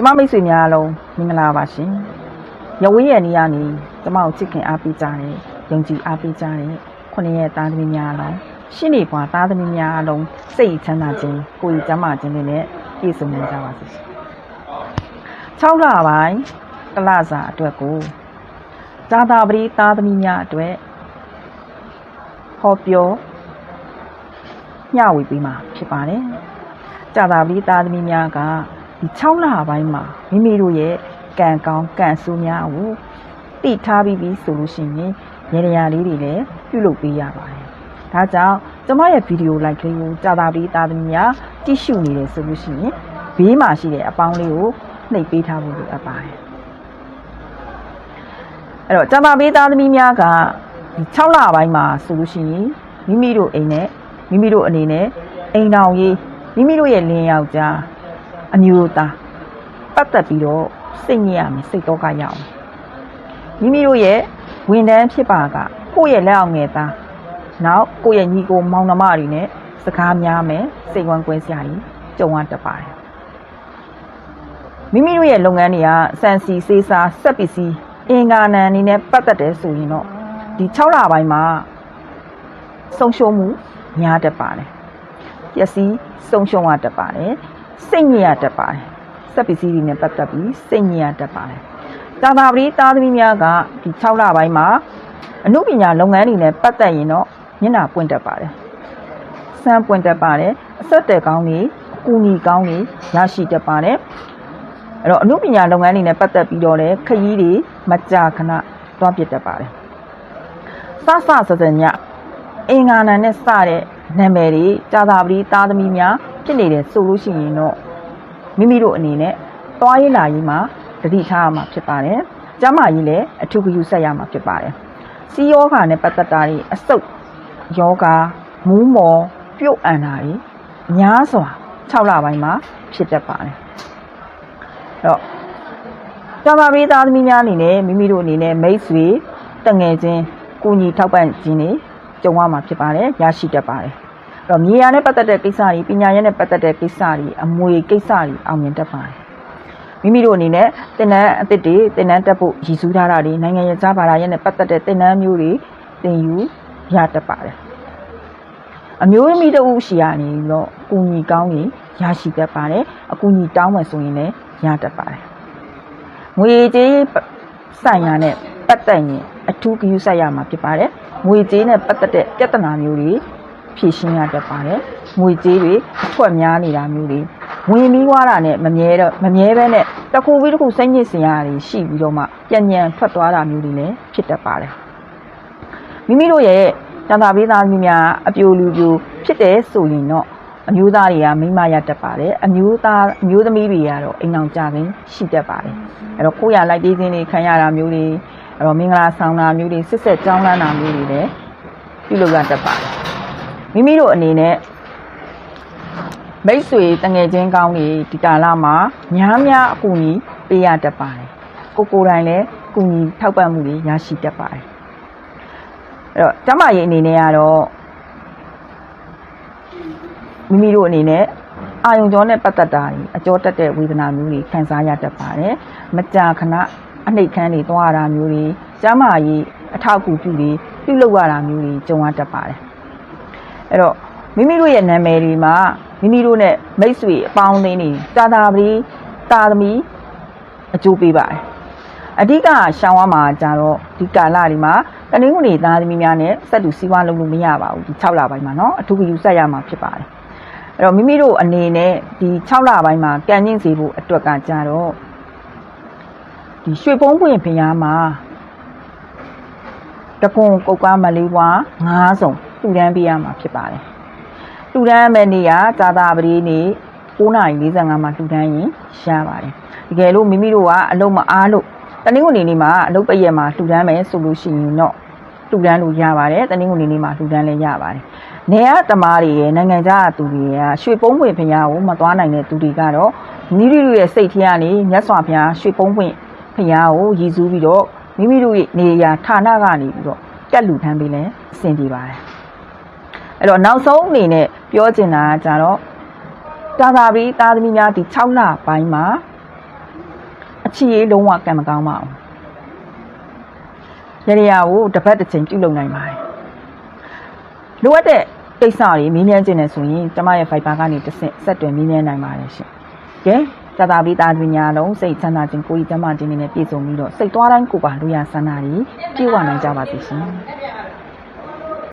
ကျမမိတ်ဆွေများအလုံးမင်္ဂလာပါရှင်။ရဝေးရဲ့နေရာနေကျမကိုချစ်ခင်အားပေးကြတယ်။ယုံကြည်အားပေးကြတယ်။ခုနှစ်ရဲ့သားသမီးများအလုံးရှင်းနေပွားသားသမီးများအလုံးစိတ်ချမ်းသာခြင်းကိုယ်ရည်ကျမ်းမာခြင်းတွေနဲ့ပြည့်စုံနေကြပါစေရှင်။6လပိုင်းတလစာအတွက်ကိုဇာတာပရိသားသမီးများအတွက်ဟောပြောမျှဝေပေးမှာဖြစ်ပါတယ်။ဇာတာပရိသားသမီးများက ဒီ6လပိုင်းမှာမိမိတို့ရဲ့ကံကောင်းကံဆိုးများကိုတိထားပြီးပြီဆိုလို့ရှိရင်ရေရရာလေးတွေလည်းပြုလုပ်ပေးရပါတယ်။ဒါကြောင့်ကျမရဲ့ဗီဒီယိုလိုက်ကလေးကိုကြာတာပြီးသားသမီးများကြည့်ရှုနေတယ်ဆိုလို့ရှိရင်ဘေးမှာရှိတဲ့အပေါင်းလေးကိုနှိပ်ပေးထားဖို့လိုအပ်ပါတယ်။အဲ့တော့ကြာတာပြီးသားသမီးများကဒီ6လပိုင်းမှာဆိုလို့ရှိရင်မိမိတို့အိမ်နဲ့မိမိတို့အနေနဲ့အိမ်တော်ရေးမိမိတို့ရဲ့လင်းယောက်ျား အမျိုးသားပတ်သက်ပြီးတော့စိတ်ညစ်ရမယ်စိတ်တော့ကရအောင်မိမိတို့ရဲ့ဝန်ထမ်းဖြစ်ပါကကိုယ့်ရဲ့လက်အောင်ငယ်သားနောက်ကိုယ့်ရဲ့ညီကိုမောင်နှမတွေနဲ့စကားများမယ်စိတ်ဝမ်းကွဲစရာကြီးကြုံရတတ်ပါတယ်မိမိတို့ရဲ့လုပ်ငန်းတွေကစံစီစေးစားစက်ပစ္စည်းအင်္ဂါနံအနေနဲ့ပတ်သက်တယ်ဆိုရင်တော့ဒီ6လပိုင်းမှာဆုံးရှုံးမှုများတတ်ပါတယ်ပျက်စီးဆုံးရှုံးရတတ်ပါတယ် စိတ်ညစ်ရတတ်ပါတယ်စက်ပစ္စည်းတွေနဲ့ပတ်သက်ပြီးစိတ်ညစ်ရတတ်ပါတယ်တာတာပတိသားသမီးများကဒီ6လပိုင်းမှာအမှုပညာလုပ်ငန်းတွေနဲ့ပတ်သက်ရင်တော့မျက်နှာပွင့်တတ်ပါတယ်စမ်းပွင့်တတ်ပါတယ်အဆက်တယ်ကောင်းတွေအကူအညီကောင်းတွေရရှိတတ်ပါတယ်အဲ့တော့အမှုပညာလုပ်ငန်းတွေနဲ့ပတ်သက်ပြီးတော့လည်းခရီးတွေမကြာခဏတွားပြစ်တတ်ပါတယ်စဆဆစညအင်္ဂါနံနဲ့စတဲ့နာမည်တွေကြာသာပတိသားသမီးများ ဖြစ်နေတယ်ဆိုလို့ရှိရင်တော့မိမိတို့အနေနဲ့သွားရေးလာရေးမှာတတိထားရမှာဖြစ်ပါတယ်။ကျမကြီးလည်းအထူးဂရုစိုက်ရမှာဖြစ်ပါတယ်။စီယောဂါနဲ့ပတ်သက်တာတွေအဆုတ်ယောဂါမူးမော်ပြုတ်အန်တာတွေများစွာ6လပိုင်းမှာဖြစ်တတ်ပါတယ်။အဲ့တော့ကျမပေးသားသမီးများအနေနဲ့မိမိတို့အနေနဲ့မိတ်ဆွေတငယ်ချင်းကိုညီထောက်ပံ့ခြင်းတွေကြုံရမှာဖြစ်ပါတယ်ရရှိတတ်ပါတယ်အဲ့ တော့မြေယာနဲ့ပတ်သက်တဲ့ကိစ္စတွေပညာရေးနဲ့ပတ်သက်တဲ့ကိစ္စတွေအမွေကိစ္စတွေအောင်မြင်တတ်ပါတယ်မိမိတို့အနေနဲ့တင်နန်းအသစ်တွေတင်နန်းတက်ဖို့ရည်စူးထားတာတွေနိုင်ငံရေးကြားဘာသာရေးနဲ့ပတ်သက်တဲ့တင်နန်းမျိုးတွေတင်ယူရတတ်ပါတယ်အမျိုးသမီးတဦးရှိရနေပြီးတော့အကူအညီကောင်းကြီးရရှိတတ်ပါတယ်အကူအညီတောင်းမယ်ဆိုရင်လည်းရတတ်ပါတယ်ငွေကြေးဆိုင်ရာနဲ့ပတ်သက်ရင်အထူးဂရုစိုက်ရမှာဖြစ်ပါတယ်ငွေကြေးနဲ့ပတ်သက်တဲ့ပြဿနာမျိုးတွေ ဖြေရှင်းရတတ်ပါတယ်ငွေကြေးတွေအထွက်များနေတာမျိုးတွေဝင်ပြီးွားတာနဲ့မမြဲတော့မမြဲပဲနဲ့တစ်ခုပြီးတစ်ခုစိတ်ညစ်စရာတွေရှိပြီးတော့မှပြန်ပြန်ထွက်သွားတာမျိုးတွေလည်းဖြစ်တတ်ပါတယ်မိမိတို့ရဲ့တန်တာပေးသားမျိုးများအပြိုလူပြိုဖြစ်တယ်ဆိုရင်တော့အမျိုးသားတွေကမိမရတတ်ပါတယ်အမျိုးသားအမျိုးသမီးတွေကတော့အိမ်အောင်ကြခင်ရှိတတ်ပါတယ်အဲ့တော့ကိုရလိုက်ပေးခြင်းတွေခံရတာမျိုးတွေအဲ့တော့မင်္ဂလာဆောင်တာမျိုးတွေစစ်ဆက်ကြောင်းလန်းတာမျိုးတွေလည်းပြုလုပ်ရတတ်ပါတယ် မိမိတို့အနေနဲ့မိတ်ဆွေတငယ်ချင်းကောင်းတွေဒီကာလမှာများများအကူအညီပေးရတတ်ပါတယ်ကိုကိုယ်တိုင်လည်းအကူအညီထောက်ပံ့မှုတွေရရှိတတ်ပါတယ်အဲ့တော့ကျမရဲ့အနေနဲ့ကတော့မိမိတို့အနေနဲ့အာယုံကြောနဲ့ပတ်သက်တာတွေအကျော်တက်တဲ့ဝေဒနာမျိုးတွေခံစားရတတ်ပါတယ်မကြာခဏအနှိတ်ခမ်းတွေသွားရတာမျိုးတွေကျမ်းမာရေးအထောက်အကူပြုတွေပြုလုပ်ရတာမျိုးတွေကြုံရတတ်ပါတယ် အဲ့တော့မိမိတို့ရဲ့နာမည်တွေမှာမိမိတို့နဲ့မိတ်ဆွေအပေါင်းအသင်းတွေတာတာပတိတာသမီအကျိုးပေးပါတယ်အဓိကရှောင်းရမှာကြတော့ဒီကာလဒီမှာတနင်္ဂနွေသားသမီးများနဲ့စက်တူစီးပွားလုပ်လို့မရပါဘူးဒီ6လပိုင်းမှာเนาะအထူးဂရုစိုက်ရမှာဖြစ်ပါတယ်အဲ့တော့မိမိတို့အနေနဲ့ဒီ6လပိုင်းမှာကံကျင့်စေဖို့အတွက်ကကြတော့ဒီရွှေဖုံးပွင့်ဖျားမှာတကွန်ကုတ်ကားမလေးပွား9စုံ တူတန်းပေးရမှာဖြစ်ပါတယ်တူတန်းမဲ့နေ့ကဇာတာပတိနေ့9:45မှာတူတန်းရင်ရပါတယ်တကယ်လို့မိမိတို့ကအလုံးမအားလို့တနင်္ဂနွေနေ့မှာအလုပ်ပရက်မှာတူတန်းမယ်ဆိုလို့ရှိရင်တော့တူတန်းလို့ရပါတယ်တနင်္ဂနွေနေ့မှာတူတန်းလည်းရပါတယ်နေရတမားတွေရဲ့နိုင်ငံခြားသူတွေကရွှေပုံးပွင့်ဖျားကိုမသွားနိုင်တဲ့သူတွေကတော့မိမိတို့ရဲ့စိတ်ထဲကနေမြတ်စွာဘုရားရွှေပုံးပွင့်ဖျားကိုရည်စူးပြီးတော့မိမိတို့ရဲ့နေရာဌာနကနေပြီးတော့ကတ်လူထမ်းပေးလဲအဆင်ပြေပါတယ် အဲ့တော့နောက်ဆုံးအနေနဲ့ပြောချင်တာကကြတော့တာသာပီသားသမီးများဒီ6လပိုင်းမှာအချီရေးလုံးဝကံမကောင်းပါဘူးရရရာကိုတစ်ပတ်တစ်ချိန်ပြုလုပ်နိုင်ပါတယ်လိုအပ်တဲ့ကိစ္စတွေမင်းမြန်းခြင်းနဲ့ဆိုရင်ကျမရဲ့ Viber ကနေတစ်ဆင့်ဆက်သွယ်မင်းမြန်းနိုင်ပါတယ်ရှင်ကဲသာသာပြီးသားပညာလုံးစိတ်ချမ်းသာခြင်းကိုယ်ကြီးကျမ်းမာခြင်းတွေနဲ့ပြည့်စုံပြီးတော့စိတ်သွားတိုင်းကိုယ်ပါလူရဆန္ဒတွေပြေဝနိုင်ကြပါစေရှင်